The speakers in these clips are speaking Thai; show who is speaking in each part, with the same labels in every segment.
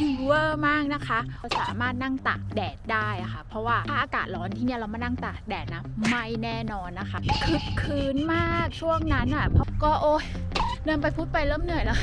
Speaker 1: ดีเวอร์มากนะคะเราสามารถนั่งตากแดดได้ะค่ะ เพราะว่าถ้าอากาศร้อนที่เนี่ยเรามานั่งตากแดดนะ ไม่แน่นอนนะคะคึกคืนมากช่วงนั้นอะเพราะก็โอ้ยเดินไปพูดไปเริ่มเหนื่อยแล้ว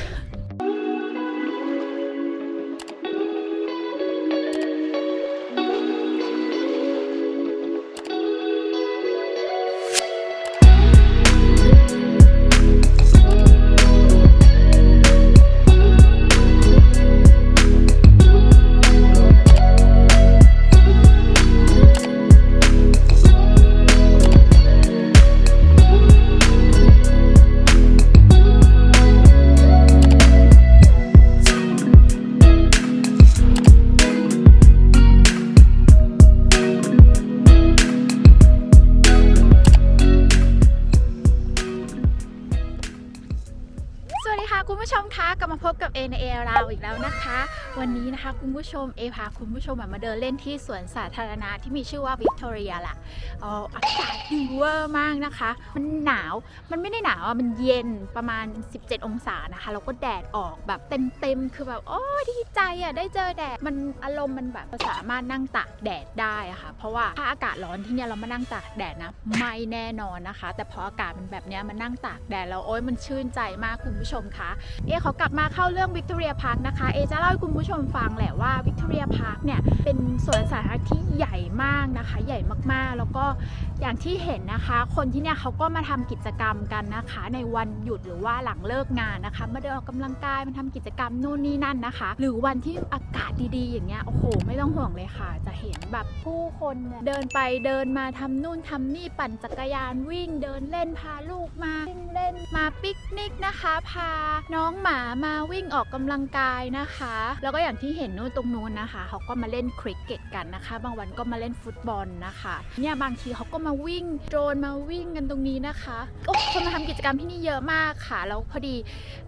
Speaker 1: ดีค่ะคุณผู้ชมคะกลับมาพบกับเอในเอเราอีกแล้วนะคะ วันนี้นะคะคุณผู้ชมเอพาคุณผู้ชมมาเดินเล่นที่สวนสาธารณะที่มีชื่อว่าวิกตอเรียล่ะอ๋ออากาศดีเวอร์มากนะคะ มันหนาวมันไม่ได้หนาวอะมันเย็นประมาณ 17 องศานะคะแล้วก็แดดออกแบบเต็มๆคือแบบโอ้ดีใจอะได้เจอแดดมันอารมณ์มันแบบสามารถนั่งตากแดดได้อะค่ะ เพราะว่าถ้าอากาศร้อนที่เนี่ยเรามานั่งตากแดดนะไม่แน่นอนนะคะ แต่พออากาศมันแบบเนี้ยมันนั่งตากแดดแล้วโอ้ยมันชื่นใจมากคุณผู้ชมคะ เอขอกลับมาเข้าเรื่องวิกตอเรียพาร์คนะคะ เอจะเล่าให้คุณผู้ชมฟังแหละว่าวิกตอเรียพาร์คเนี่ยเป็นสวนสาธารณะที่ใหญ่มากนะคะ ใหญ่มากๆ แล้วก็อย่างที่เห็นนะคะ คนที่เนี่ยเขาก็มาทำกิจกรรมกันนะคะ ในวันหยุดหรือว่าหลังเลิกงานนะคะ มาเดินออกกำลังกายมาทำกิจกรรมนู่นนี่นั่นนะคะ หรือวันที่อากาศดีๆ อย่างเงี้ยโอ้โห ไม่ต้องห่วงเลยค่ะ จะเห็นแบบผู้คนเนี่ยเดินไปเดินมาทำนู่นทำนี่ปั่นจักรยานวิ่งเดินเล่นพาลูกมาวิ่งเล่นมาปิกนิกนะคะพาน้องหมามาวิ่งออกกำลังกายนะคะ แล้วก็อย่างที่เห็นนู่นตรงนู้นนะคะ เขาก็มาเล่นคริกเก็ตกันนะคะ บางวันก็มาเล่นฟุตบอลนะคะเนี่ยบางทีเขาก็มาวิ่งโดรนมาวิ่งกันตรงนี้นะคะโอ้คนมาทำกิจกรรมที่นี่เยอะมากค่ะ แล้วพอดี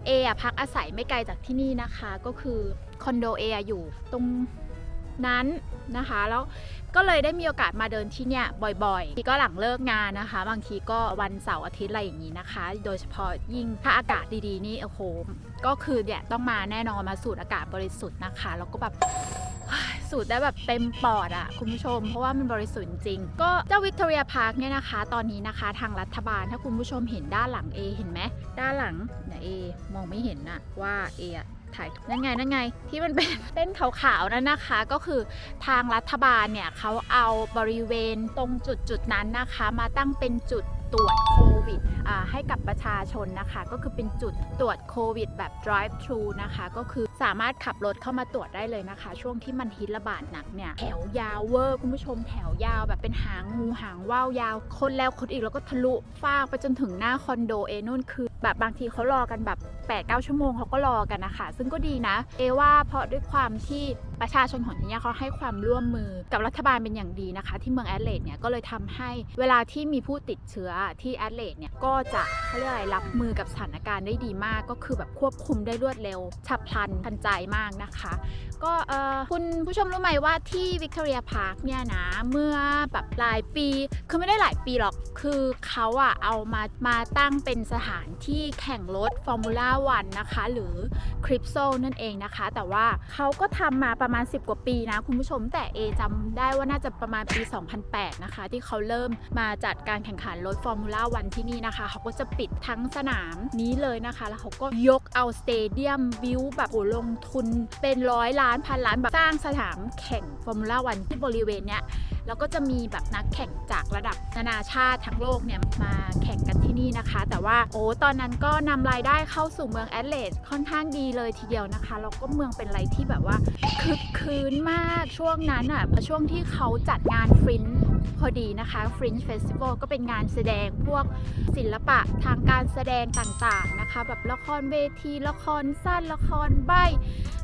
Speaker 1: เออะพักอาศัยไม่ไกลจากที่นี่นะคะ ก็คือคอนโดเออะอยู่ตรง นั้นนะคะแล้วก็เลยได้มีโอกาสมาเดินที่เนี่ยบ่อยๆ ที่ก็หลังเลิกงานนะคะ บางทีก็วันเสาร์อาทิตย์อะไรอย่างนี้นะคะ โดยเฉพาะยิ่งถ้าอากาศดีๆนี่โอ้โหก็คือเนี่ยต้องมาแน่นอนมาสูดอากาศบริสุทธิ์นะคะ แล้วก็แบบสูดได้แบบเต็มปอดอะคุณผู้ชม เพราะว่ามันบริสุทธิ์จริง ก็เจ้าวิกตอเรียพาร์คเนี่ยนะคะ ตอนนี้นะคะทางรัฐบาลถ้าคุณผู้ชมเห็นด้านหลังเอเห็นไหมด้านหลังเนี่ยเอมองไม่เห็นนะว่าเอะ ถ่ายนั่นไงนั่นไง ที่มันเป็นเส้นขาวๆนั่นนะคะ ก็คือทางรัฐบาลเนี่ยเขาเอาบริเวณตรงจุดจุดๆนั้นนะคะ มาตั้งเป็นจุดตรวจโค วิดให้กับประชาชนนะคะ ก็คือเป็นจุดตรวจโควิดแบบ drive thru นะคะ ก็คือสามารถขับรถเข้ามาตรวจได้เลยนะคะ ช่วงที่มันฮิตระบาดหนักเนี่ย แถวยาวเวอร์ คุณผู้ชมแถวยาวแบบเป็นหางงูหางว่าวยาว คนแล้วคนอีกแล้วก็ทะลุฟากไปจนถึงหน้าคอนโดเอนู่นคือแบบบางทีเขารอกันแบบ8-9ชั่วโมงเขาก็รอกันนะคะ ซึ่งก็ดีนะ เอว่าเพราะด้วยความที่ประชาชนของที่เนี่ยเขาให้ความร่วมมือกับรัฐบาลเป็นอย่างดีนะคะ ที่เมืองแอดเลดเนี่ยก็เลยทำให้เวลาที่มีผู้ติดเชื้อที่แอดเลดเนี่ยก็จะเขาเรียกอะไรรับมือกับสถานการณ์ได้ดีมากก็คือแบบควบคุมได้รวดเร็ว ฉับพลันทันใจมากนะคะ ก็คุณผู้ชมรู้ไหมว่าที่วิกตอเรียพาร์คเนี่ยนะ เมื่อแบบหลายปี คือไม่ได้หลายปีหรอกคือเขาอะเอามามาตั้งเป็นสถานที่แข่งรถฟอร์มูล่าวันนะคะ หรือคริปโซนั่นเองนะคะ แต่ว่าเขาก็ทำมาประมาณ 10 กว่าปีนะคุณผู้ชมแต่เอจำได้ว่าน่าจะประมาณปี 2008 นะคะ ที่เขาเริ่มมาจัดการแข่งขันรถฟอร์มูล่าวันที่นี่นะคะ เขาก็จะปิดทั้งสนามนี้เลยนะคะ แล้วเขาก็ยกเอาสเตเดียมวิวแบบโหลงทุนเป็นร้อยล้านพันล้านแบบสร้างสนามแข่งฟอร์มูล่าวันที่บริเวณเนี้ยแล้วก็จะมีแบบนักแข่งจากระดับนานาชาติทั้งโลกเนี่ยมาแข่งกันที่นี่นะคะ แต่ว่าโอ้ตอนนั้นก็นำรายได้เข้าสู่เมืองแอดเลดค่อนข้างดีเลยทีเดียวนะคะแล้วก็เมืองเป็นอะไรที่แบบว่าคึกคืนมากช่วงนั้นอะพอช่วงที่เขาจัดงานฟริน พอดีนะคะ Fringe Festival ก็เป็นงานแสดงพวกศิลปะทางการแสดงต่างๆนะคะ แบบละครเวทีละครสั้นละครใบ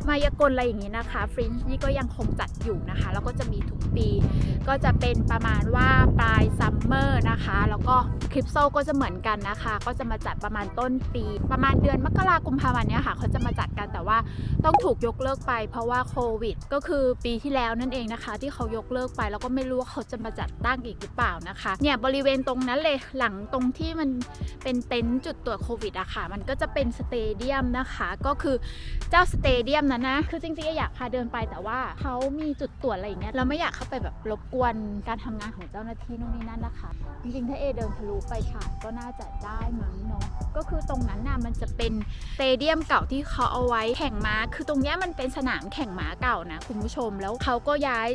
Speaker 1: มายากลอะไรอย่างนี้นะคะ Fringe นี่ก็ยังคงจัดอยู่นะคะ แล้วก็จะมีทุกปี ก็จะเป็นประมาณว่าปลายซัมเมอร์นะคะ แล้วก็คลิปโซก็จะเหมือนกันนะคะ ก็จะมาจัดประมาณต้นปี ประมาณเดือนมกราคมพาพันเนี้ยค่ะเขาจะมาจัดกันแต่ว่าต้องถูกยกเลิกไป เพราะว่าโควิด ก็คือปีที่แล้วนั่นเองนะคะ ที่เขายกเลิกไปแล้วก็ไม่รู้ว่าเขาจะมาจัดตั้งอีกหรือเปล่านะคะ เนี่ยบริเวณตรงนั้นเลยหลังตรงที่มันเป็นเต็นท์จุดตรวจโควิดอะค่ะ มันก็จะเป็นสเตเดียมนะคะ ก็คือเจ้าสเตเดียมนั้นนะ คือจริงๆอยากพาเดินไปแต่ว่าเขามีจุดตรวจอะไรอย่างเงี้ย เราไม่อยากเข้าไปแบบรบกวนการทำงานของเจ้าหน้าที่นู่นนี่นั่นนะคะ จริงๆถ้าเอเดินทะลุไปผ่านก็น่าจะได้มั้งเนาะ ก็คือตรงนั้นน่ะมันจะเป็นสเตเดียมเก่าที่เขาเอาไว้แข่งม้า คือตรงเนี้ยมันเป็นสนามแข่งม้าเก่านะคุณผู้ชม แล้วเขาก็ย้าย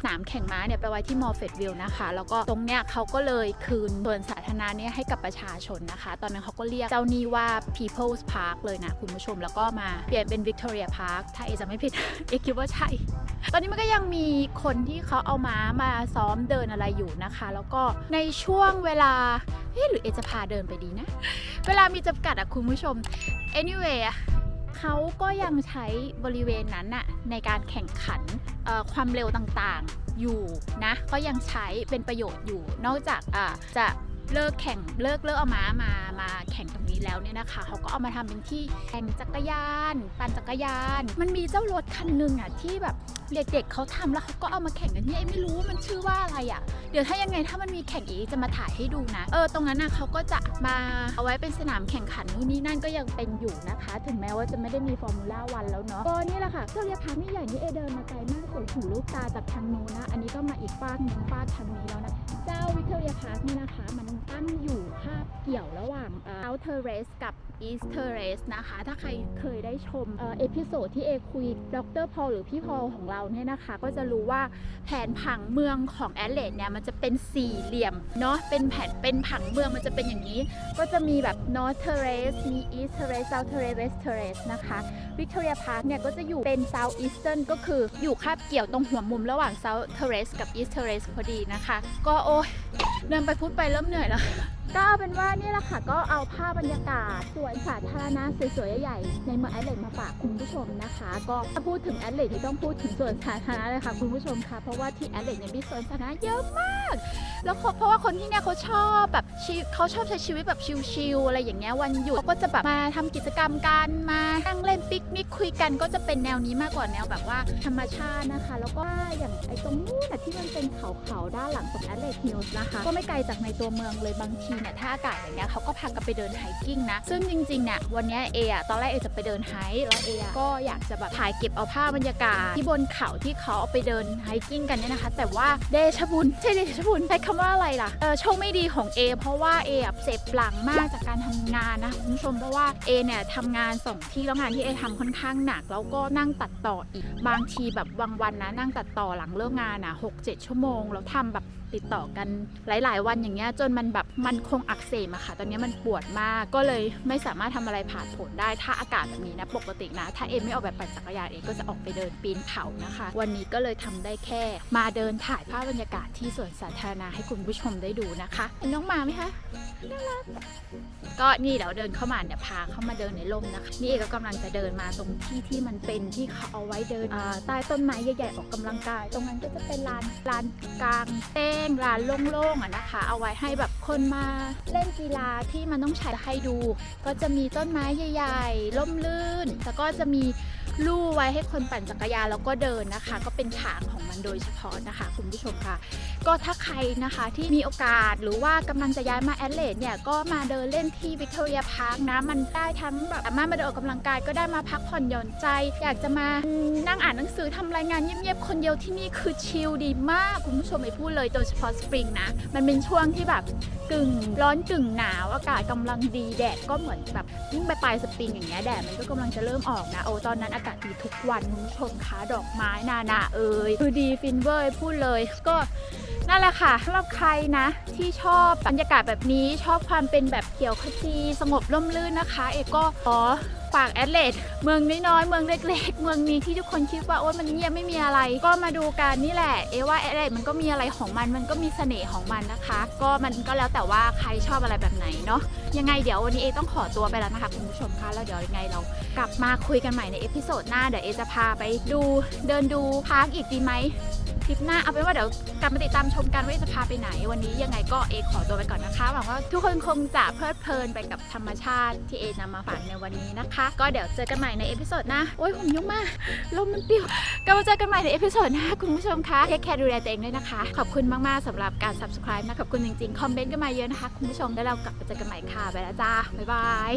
Speaker 1: สนามแข่งม้าเนี่ยไปไว้ที่มอร์เฟตวิลนะคะ แล้วก็ตรงเนี้ยเขาก็เลยคืนส่วนสาธารณะเนี่ยให้กับประชาชนนะคะ ตอนนั้นเขาก็เรียกเจ้านี่ว่า People's Park เลยนะคุณผู้ชม แล้วก็มาเปลี่ยนเป็น Victoria Park ถ้าเอจะไม่ผิด เอคิดว่าใช่ ตอนนี้มันก็ยังมีคนที่เขาเอาม้ามาซ้อมเดินอะไรอยู่นะคะ แล้วก็ในช่วงเวลาเอ๊ะหรือเอจะพาเดินไปดีนะ เวลามีจำกัดอะคุณผู้ชม anyway อะเขาก็ยังใช้บริเวณนั้นน่ะในการแข่งขันความเร็วต่างๆ อยู่นะก็ยังใช้เป็นประโยชน์อยู่ นอกจากอ่าจะ เลิกแข่งเลิกเลิกเอาม้ามามาแข่งตรงนี้แล้วเนี่ยนะคะเขาก็เอามาทำเป็นที่แข่งจักรยาน ปั่นจักรยาน มันมีเจ้ารถคันหนึ่งอะที่แบบเด็กๆเขาทำแล้วเขาก็เอามาแข่งกันที่เอ้ไม่รู้ว่ามันชื่อว่าอะไรอะเดี๋ยวถ้ายังไงถ้ามันมีแข่งอีกจะมาถ่ายให้ดูนะเออตรงนั้นนะเขาก็จะมาเอาไว้เป็นสนามแข่งขันนู่นนี่นั่นก็ยังเป็นอยู่นะคะ ถึงแม้ว่าจะไม่ได้มีฟอร์มูล่าวันแล้วเนาะก็นี่แหละค่ะเจ้าเรียพาร์นี่ใหญ่นี่เอเดินมาไกลมากสุดหูลูกตาจากทางโน้นนะอันนี้ก็มาอีกฟากหนึ่งฟากทางนี้แล้วนะ เจ้าวิเทอเรียพาร์คนี่นะคะ มันตั้งอยู่คาบเกี่ยวระหว่างเอ่อ Outer Race กับ Easter Race นะคะ ถ้าใครเคยได้ชมเอเอพิโซดที่เอคุยดรพอลหรือพี่พอลของเราเนี่ยนะคะ ก็จะรู้ว่าแผนผังเมืองของแอดเลดเนี่ย มันจะเป็นสี่เหลี่ยมเนาะเป็นแผนเป็นผังเมืองมันจะเป็นอย่างนี้ ก็จะมีแบบ North Terrace มี East Terrace South Terrace West Terrace นะคะ วิกตอเรียพาร์คเนี่ยก็จะอยู่เป็น South Eastern ก็คืออยู่คาบเกี่ยวตรงหัวมุมระหว่าง South Terrace กับ East Terrace พอดีนะคะ ก็โอ้ย เดินไปพูดไปเริ่มเหนื่อยแล้วก็เอาเป็นว่านี่แหละค่ะก็เอาภาพบรรยากาศสวนสาธารณะสวยๆใหญ่ๆในเมืองแอดเลดมาฝากคุณผู้ชมนะคะ ก็ถ้าพูดถึงแอดเลดนี่ต้องพูดถึงสวนสาธารณะเลยค่ะคุณผู้ชมค่ะเพราะว่าที่แอดเลดเนี่ยมีสวนสาธารณะเยอะมาก แล้วเพราะว่าคนที่เนี่ยเขาชอบแบบเขาชอบใช้ชีวิตแบบชิลๆอะไรอย่างเงี้ยวันหยุดเขาก็จะแบบมาทำกิจกรรมกันมานั่งเล่นปิกนิกคุยกันก็จะเป็นแนวนี้มากกว่าแนวแบบว่าธรรมชาตินะคะ แล้วก็อย่างไอ้ตรงนู้นที่มันเป็นเขาๆด้านหลังตรงแอดเลดฮิลส์นะคะก็ไม่ไกลจากในตัวเมืองเลยบางทีเนี่ยถ้าอากาศอย่างเงี้ยเขาก็พากันไปเดินไฮกิ้งนะ ซึ่งจริงๆเนี่ยวันนี้เออะตอนแรกเอจะไปเดินไฮค์แล้วเอก็อยากจะแบบถ่ายเก็บเอาภาพบรรยากาศที่บนเขาที่เขาเอาไปเดินไฮกิ้งกันเนี่ยนะคะ แต่ว่าเดชบุญใช่เดชบุญใช้คำว่าอะไรล่ะเออโชคไม่ดีของเอเพราะว่าเออเจ็บหลังมากจากการทำงานนะคุณผู้ชมเพราะว่าเอเนี่ยทำงานสองที่แล้วงานที่เอทำค่อนข้างหนัก แล้วก็นั่งตัดต่ออีกบางทีแบบบางวันนะนั่งตัดต่อหลังเลิกงานอะหกเจ็ดชั่วโมงแล้วทำแบบ ติดต่อกันหลาย ๆ วันอย่างเงี้ยจนมันแบบมันคงอักเสบอะค่ะ ตอนนี้มันปวดมากก็เลยไม่สามารถทำอะไรผ่านผลได้ ถ้าอากาศแบบนี้นะปกตินะ ถ้าเอมไม่ออกแบบปั่นจักรยานเองก็จะออกไปเดินปีนเขานะคะ วันนี้ก็เลยทำได้แค่ มาเดินถ่ายภาพบรรยากาศที่สวนสาธารณะให้คุณผู้ชมได้ดูนะคะเห็นน้องมาไหมคะน่ารักก็นี่เดี๋ยวเดินเข้ามาเนี่ยพาเข้ามาเดินในร่มนะคะนี่เอก็กำลังจะเดินมาตรงที่ที่มันเป็นที่เขาเอาไว้เดินใต้ต้นไม้ใหญ่ๆออกกำลังกาย ตรงนั้นก็จะเป็นลานลานกลางเต้งลานโล่งๆอะนะคะ เอาไว้ให้แบบคนมาเล่นกีฬาที่มันต้องใช้ให้ดู ก็จะมีต้นไม้ใหญ่ ๆ ล่มลื่น แล้วก็จะมี ลู่ไว้ให้คนปั่นจักรยานแล้วก็เดินนะคะ ก็เป็นทางของมันโดยเฉพาะนะคะ คุณผู้ชมค่ะ ก็ถ้าใครนะคะที่มีโอกาสหรือว่ากำลังจะย้ายมาแอดเลดเนี่ยก็มาเดินเล่นที่วิกตอเรียพาร์คนะ มันได้ทั้งแบบสามารถมาเดินออกกำลังกายก็ได้มาพักผ่อนหย่อนใจ อยากจะมานั่งอ่านหนังสือทำรายงานเงียบๆคนเดียวที่นี่คือชิลดีมากคุณผู้ชมไม่พูดเลยโดยเฉพาะสปริงนะมันเป็นช่วงที่แบบกึ่งร้อนกึ่งหนาวอากาศกำลังดีแดดก็เหมือนแบบยิ่งไปปลายสปริงอย่างเงี้ยแดดมันก็กำลังจะเริ่มออกนะโอ้ตอนนั้นอากาศดีทุกวันคุณผู้ชมคะดอกไม้นานาเอ่ยคือดีฟินเวอร์พูดเลยก็ นั่นแหละค่ะสำหรับใครนะ ที่ชอบบรรยากาศแบบนี้ชอบความเป็นแบบเขียวขจีสงบร่มรื่นนะคะ เอกก็ขอฝากแอดเลดเมืองน้อยๆเมืองเล็กๆ เมืองนี้ที่ทุกคนคิดว่าโอ๊ยมันเงียบไม่มีอะไร ก็มาดูกันนี่แหละ เอว่าแอดเลดมันก็มีอะไรของมันมันก็มีเสน่ห์ของมันนะคะ ก็มันก็แล้วแต่ว่าใครชอบอะไรแบบไหนเนาะยังไงเดี๋ยววันนี้เอต้องขอตัวไปแล้วนะคะคุณผู้ชมคะแล้วเดี๋ยวยังไงเรากลับมาคุยกันใหม่ในเอพิโซดหน้าเดี๋ยวเอจะพาไปดูเดินดูพาร์คอีกดีไหม ลิปหน้าเอาเป็นว่าเดี๋ยวกลับมาติดตามชมกันว่าจะพาไปไหน วันนี้ยังไงก็เอขอตัวไปก่อนนะคะหวังว่าทุกคนคงจะเพลิดเพลินไปกับธรรมชาติที่เอนำมาฝากในวันนี้นะคะ ก็เดี๋ยวเจอกันใหม่ในเอพิโซดหนะโอ้ยผมยุ่งมากลมมันเปิวก็มาเจอกันใหม่ในเอพิโซดหน้าคุณผู้ชมคะเทคแคร์ดูแลตัวเองด้วยนะคะ ขอบคุณมากๆสำหรับการ subscribe นะขอบคุณจริงๆคอมเมนต์กันมาเยอะนะคะคุณผู้ชมแล้วเรากลับมาเจอกันใหม่ค่ะไปแล้วจ้าบ๊ายบาย